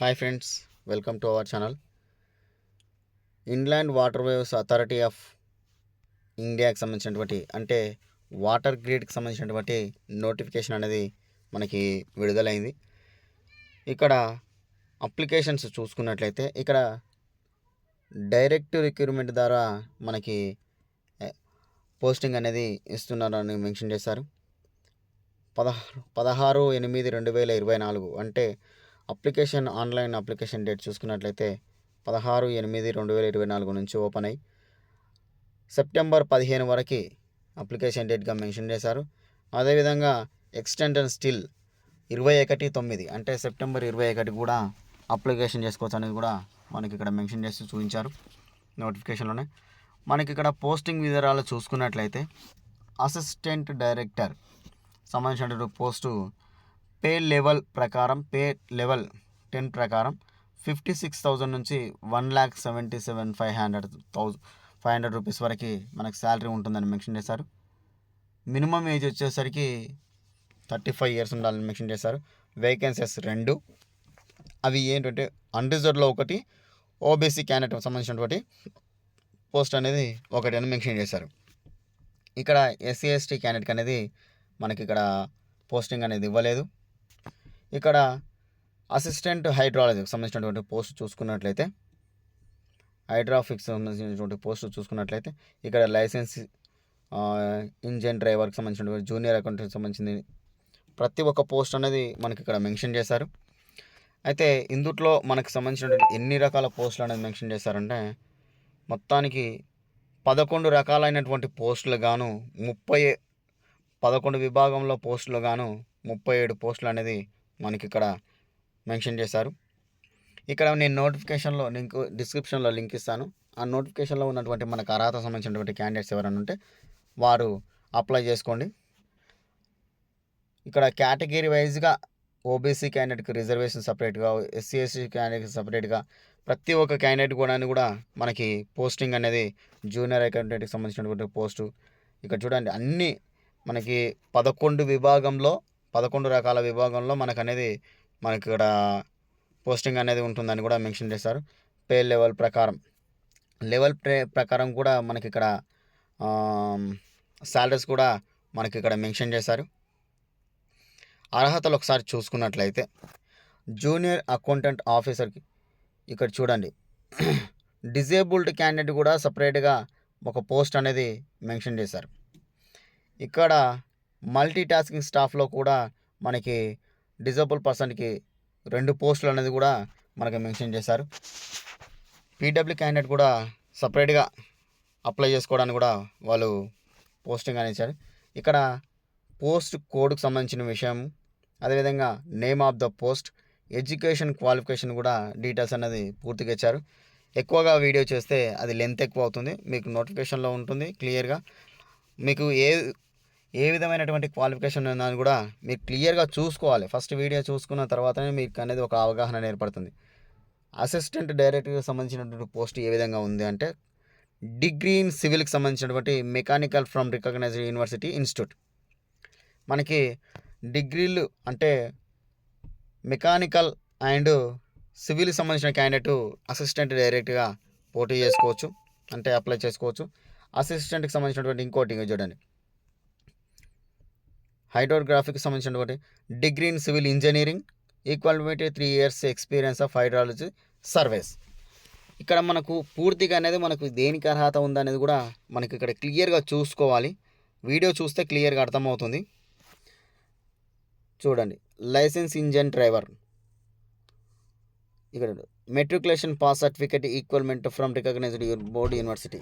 Hi friends welcome to our channel inland waterways authority of ఇండియాకి సంబంధించినటువంటి అంటే water గ్రిడ్కి సంబంధించినటువంటి నోటిఫికేషన్ అనేది మనకి విడుదలైంది. ఇక్కడ అప్లికేషన్స్ చూసుకున్నట్లయితే ఇక్కడ డైరెక్ట్ రిక్రూట్మెంట్ ద్వారా మనకి పోస్టింగ్ అనేది ఇస్తున్నారని మెన్షన్ చేశారు. పదహారు పదహారు ఎనిమిది రెండు వేల ఇరవై నాలుగు అంటే అప్లికేషన్ ఆన్లైన్ అప్లికేషన్ డేట్ చూసుకున్నట్లయితే పదహారు ఎనిమిది రెండు వేల ఇరవై నాలుగు నుంచి ఓపెన్ అయ్యి సెప్టెంబర్ పదిహేను వరకు అప్లికేషన్ డేట్గా మెన్షన్ చేశారు. అదేవిధంగా ఎక్స్టెండ్ అండ్ స్టిల్ ఇరవై ఒకటి తొమ్మిది అంటే సెప్టెంబర్ ఇరవై ఒకటి కూడా అప్లికేషన్ చేసుకోవచ్చు అనేది కూడా మనకి ఇక్కడ మెన్షన్ చేసి చూపించారు నోటిఫికేషన్లోనే. మనకి ఇక్కడ పోస్టింగ్ వివరాలు చూసుకున్నట్లయితే అసిస్టెంట్ డైరెక్టర్ సంబంధించినటువంటి పోస్టు పే లెవెల్ ప్రకారం పే లెవెల్ టెన్ ప్రకారం ఫిఫ్టీ సిక్స్ థౌజండ్ నుంచి one lakh seventy seven five hundred thousand five hundred rupees వరకు మనకు శాలరీ ఉంటుందని మెన్షన్ చేశారు. మినిమం ఏజ్ వచ్చేసరికి థర్టీ ఫైవ్ ఇయర్స్ ఉండాలని మెన్షన్ చేశారు. వేకెన్సీస్ రెండు. అవి ఏంటంటే అన్రిజర్వ్లో ఒకటి ఓబీసీ క్యాండిడేట్ సంబంధించినటువంటి పోస్ట్ అనేది ఒకటి అని మెన్షన్ చేశారు. ఇక్కడ ఎస్సీ ఎస్టీ క్యాండిడేట్ అనేది మనకి ఇక్కడ పోస్టింగ్ అనేది ఇవ్వలేదు. ఇక్కడ అసిస్టెంట్ హైడ్రాలజీకి సంబంధించినటువంటి పోస్ట్ చూసుకున్నట్లయితే హైడ్రాఫిక్స్ సంబంధించినటువంటి పోస్ట్ చూసుకున్నట్లయితే ఇక్కడ లైసెన్స్ ఇంజన్ డ్రైవర్కి సంబంధించినటువంటి జూనియర్ అకౌంటెంట్కి సంబంధించింది ప్రతి ఒక్క పోస్ట్ అనేది మనకి ఇక్కడ మెన్షన్ చేశారు. అయితే ఇందుట్లో మనకు సంబంధించినటువంటి ఎన్ని రకాల పోస్టులు అనేది మెన్షన్ చేశారంటే మొత్తానికి పదకొండు రకాలైనటువంటి పోస్టులు గాను ముప్పై పదకొండు విభాగంలో పోస్టులు గాను ముప్పై ఏడు పోస్టులు అనేది మనకి ఇక్కడ మెన్షన్ చేశారు. ఇక్కడ నేను నోటిఫికేషన్లో లింక్ డిస్క్రిప్షన్లో లింక్ ఇస్తాను. ఆ నోటిఫికేషన్లో ఉన్నటువంటి మనకు అర్హత సంబంధించినటువంటి క్యాండిడేట్స్ ఎవరైనా ఉంటే వారు అప్లై చేసుకోండి. ఇక్కడ కేటగిరీ వైజ్గా ఓబీసీ క్యాండిడేట్కి రిజర్వేషన్ సపరేట్గా ఎస్సీ ఎస్సీ క్యాండిడేట్కి సపరేట్గా ప్రతి ఒక్క క్యాండిడేట్ కూడా కూడా మనకి పోస్టింగ్ అనేది జూనియర్ అకౌంటెంట్కి సంబంధించినటువంటి పోస్టు. ఇక్కడ చూడండి అన్ని మనకి పదకొండు విభాగంలో పదకొండు రకాల విభాగంలో మనకు అనేది మనకి ఇక్కడ పోస్టింగ్ అనేది ఉంటుందని కూడా మెన్షన్ చేశారు. పే లెవెల్ ప్రకారం. లెవెల్ పే ప్రకారం కూడా మనకి ఇక్కడ శాలరీస్ కూడా మనకి ఇక్కడ మెన్షన్ చేశారు. అర్హతలు ఒకసారి చూసుకున్నట్లయితే జూనియర్ అకౌంటెంట్ ఆఫీసర్కి ఇక్కడ చూడండి. డిజేబుల్డ్ క్యాండిడేట్ కూడా సపరేట్గా ఒక పోస్ట్ అనేది మెన్షన్ చేశారు. ఇక్కడ మల్టీ టాస్కింగ్ స్టాఫ్లో కూడా మనకి డిజేబుల్ పర్సన్కి రెండు పోస్టులు అనేది కూడా మనకి మెన్షన్ చేశారు. పీడబ్ల్యూ క్యాండిడేట్ కూడా సపరేట్గా అప్లై చేసుకోవడానికి కూడా వాళ్ళు పోస్టింగ్ అనేది ఇచ్చారు. ఇక్కడ పోస్ట్ కోడ్కు సంబంధించిన విషయం అదేవిధంగా name of the post education qualification కూడా డీటెయిల్స్ అనేది పూర్తిగా ఇచ్చారు. ఎక్కువగా వీడియో చేస్తే అది లెంత్ ఎక్కువ అవుతుంది. మీకు నోటిఫికేషన్లో ఉంటుంది క్లియర్గా. మీకు ఏ ఏ విధమైనటువంటి క్వాలిఫికేషన్ ఉందని కూడా మీరు క్లియర్గా చూసుకోవాలి. ఫస్ట్ వీడియో చూసుకున్న తర్వాతనే మీకు అనేది ఒక అవగాహన ఏర్పడుతుంది అసిస్టెంట్ డైరెక్టర్కి సంబంధించినటువంటి పోస్ట్ ఏ విధంగా ఉంది అంటే డిగ్రీ ఇన్ సివిల్కి సంబంధించినటువంటి mechanical from recognised university institute మనకి డిగ్రీలు అంటే మెకానికల్ అండ్ సివిల్కి సంబంధించిన క్యాండిడేట్ అసిస్టెంట్ డైరెక్ట్గా పోటీ చేసుకోవచ్చు అంటే అప్లై చేసుకోవచ్చు. అసిస్టెంట్కి సంబంధించినటువంటి ఇంకోటి చూడండి. హైడ్రోగ్రాఫీకి సంబంధించినటువంటి degree in civil engineering equality three years experience of hydrology service. ఇక్కడ మనకు పూర్తిగా అనేది మనకు దేనికి అర్హత ఉందనేది కూడా మనకి ఇక్కడ క్లియర్గా చూసుకోవాలి. వీడియో చూస్తే క్లియర్గా అర్థమవుతుంది. చూడండి. Licence engine driver. ఇక్కడ matriculation pass certificate equivalent from recognised board university.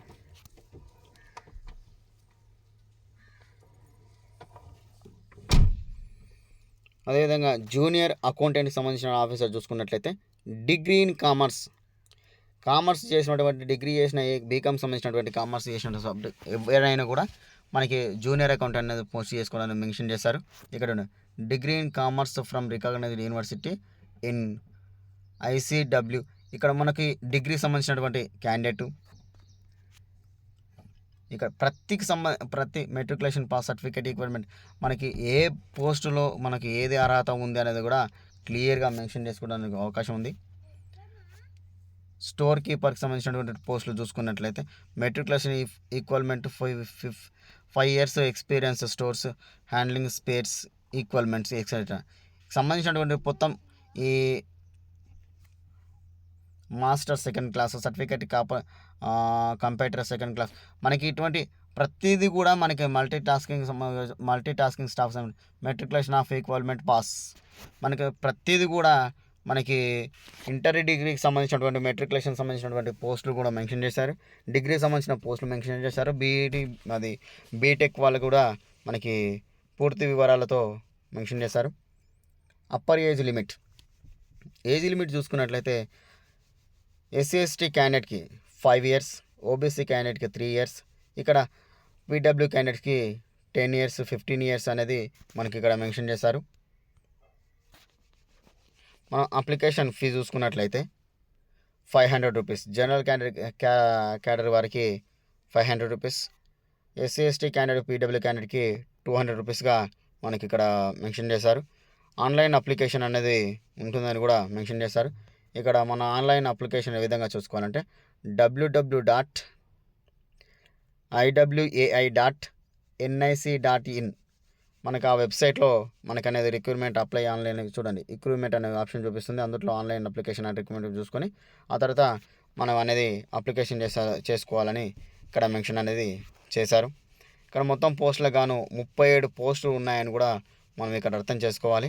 అదేవిధంగా జూనియర్ అకౌంటెంట్కి సంబంధించిన ఆఫీసర్ చూసుకున్నట్లయితే డిగ్రీ ఇన్ కామర్స్. కామర్స్ చేసినటువంటి డిగ్రీ చేసిన బీకామ్ సంబంధించినటువంటి కామర్స్ చేసిన సబ్జెక్ట్ ఎవరైనా కూడా మనకి జూనియర్ అకౌంట్ అనేది పోస్ట్ చేసుకోవడానికి మెన్షన్ చేశారు. ఇక్కడ degree in commerce from recognised university in ICW ఇక్కడ మనకి డిగ్రీ సంబంధించినటువంటి క్యాండిడేట్ ఇక్కడ ప్రతికి సంబంధ ప్రతి మెట్రికులేషన్ పాస్ సర్టిఫికేట్ ఈక్విప్మెంట్ మనకి ఏ పోస్టులో మనకి ఏది అర్హత ఉంది అనేది కూడా క్లియర్గా మెన్షన్ చేసుకోవడానికి అవకాశం ఉంది. స్టోర్ కీపర్కి సంబంధించినటువంటి పోస్టులు చూసుకున్నట్లయితే మెట్రికులేషన్ ఈక్వల్మెంట్ ఫైవ్ ఫిఫ్ five years experience stores handling spares equipments etcetera సంబంధించినటువంటి మొత్తం ఈ మాస్టర్ సెకండ్ క్లాస్ సర్టిఫికేట్ కాప కంప్యూటర్ సెకండ్ క్లాస్. మనకి ఇటువంటి ప్రతిదీ కూడా మనకి multi tasking multi tasking staff matriculation of equivalent pass మనకి ప్రతిదీ కూడా మనకి ఇంటర్ డిగ్రీకి సంబంధించినటువంటి మెట్రికులేషన్ సంబంధించినటువంటి పోస్టులు కూడా మెన్షన్ చేశారు. డిగ్రీకి సంబంధించిన పోస్టులు మెన్షన్ చేశారు. బీఈడి అది బీటెక్ వాళ్ళు కూడా మనకి పూర్తి వివరాలతో మెన్షన్ చేశారు. Upper age limit age limit చూసుకున్నట్లయితే ఎస్సీ ఎస్టీ క్యాండిడేట్కి ఫైవ్ ఇయర్స్ ఓబీసీ క్యాండిడేట్కి త్రీ ఇయర్స్ ఇక్కడ పీడబ్ల్యూ క్యాండిడేట్కి టెన్ ఇయర్స్ ఫిఫ్టీన్ ఇయర్స్ అనేది మనకి ఇక్కడ మెన్షన్ చేశారు. మనం అప్లికేషన్ ఫీ చూసుకున్నట్లయితే five hundred rupees general candidate క్యా క్యాడర్ వారికి five hundred rupees SC ST candidate PW క్యాండిడేట్కి two hundred రూపీస్గా మనకి ఇక్కడ మెన్షన్ చేశారు. ఆన్లైన్ అప్లికేషన్ అనేది ఉంటుందని కూడా మెన్షన్ చేశారు. ఇక్కడ మన ఆన్లైన్ అప్లికేషన్ ఏ విధంగా చూసుకోవాలంటే WW dot IWAI dot NIC dot in మనకు ఆ వెబ్సైట్లో మనకు అనేది రిక్రూట్మెంట్ అప్లై ఆన్లైన్ చూడండి. రిక్రూట్మెంట్ అనే ఆప్షన్ చూపిస్తుంది. అందులో ఆన్లైన్ అప్లికేషన్ అండ్ రిక్రూట్మెంట్ చూసుకొని ఆ తర్వాత మనం అనేది అప్లికేషన్ చేసా చేసుకోవాలని ఇక్కడ మెన్షన్ అనేది చేశారు. ఇక్కడ మొత్తం పోస్టులకు గాను ముప్పై ఏడు పోస్టులు ఉన్నాయని కూడా మనం ఇక్కడ అర్థం చేసుకోవాలి.